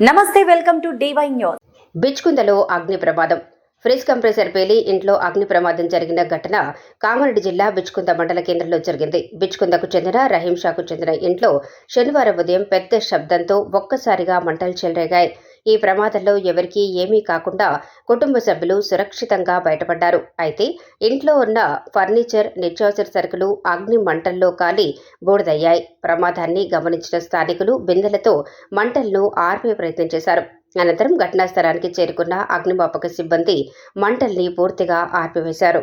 నమస్తే welcome to DY news. బిచ్కుందలో అగ్ని ప్రమాదం. ఫ్రిజ్ కంప్రెసర్ పేలి ఇంట్లో అగ్ని ప్రమాదం జరిగిన ఘటన కామారెడ్డి జిల్లా బిచ్కుంద మండల కేంద్రంలో జరిగింది. బిచ్కుందకు చెందిన రహీంషాకు చెందిన ఇంట్లో శనివారం ఉదయం పెద్ద శబ్దంతో ఒక్కసారిగా మంటలు చెలరేగాయి. ఈ ప్రమాదంలో ఎవరికీ ఏమీ కాకుండా కుటుంబ సభ్యులు సురక్షితంగా బయటపడ్డారు. అయితే ఇంట్లో ఉన్న ఫర్నిచర్ నిత్యావసర సరుకులు అగ్ని మంటల్లో కాలి బూడిదయ్యాయి. ప్రమాదాన్ని గమనించిన స్థానికులు బిందెలతో మంటలను ఆర్పే ప్రయత్నం చేశారు. అనంతరం ఘటనా స్థలానికి చేరుకున్న అగ్నిమాపక సిబ్బంది మంటల్ని పూర్తిగా ఆర్పివేశారు.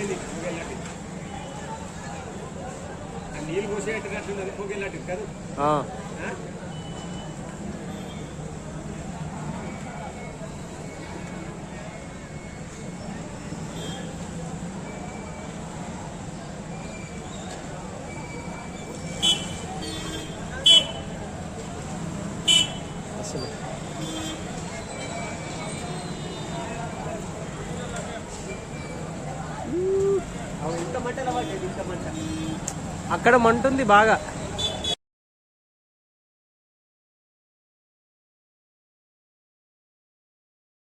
ఆ, బాగు నీళ్ళు పోసేటట్టున్నది పోగేళ్ళట్టు కాదు. ఆ, అక్కడ మంటుంది బాగా.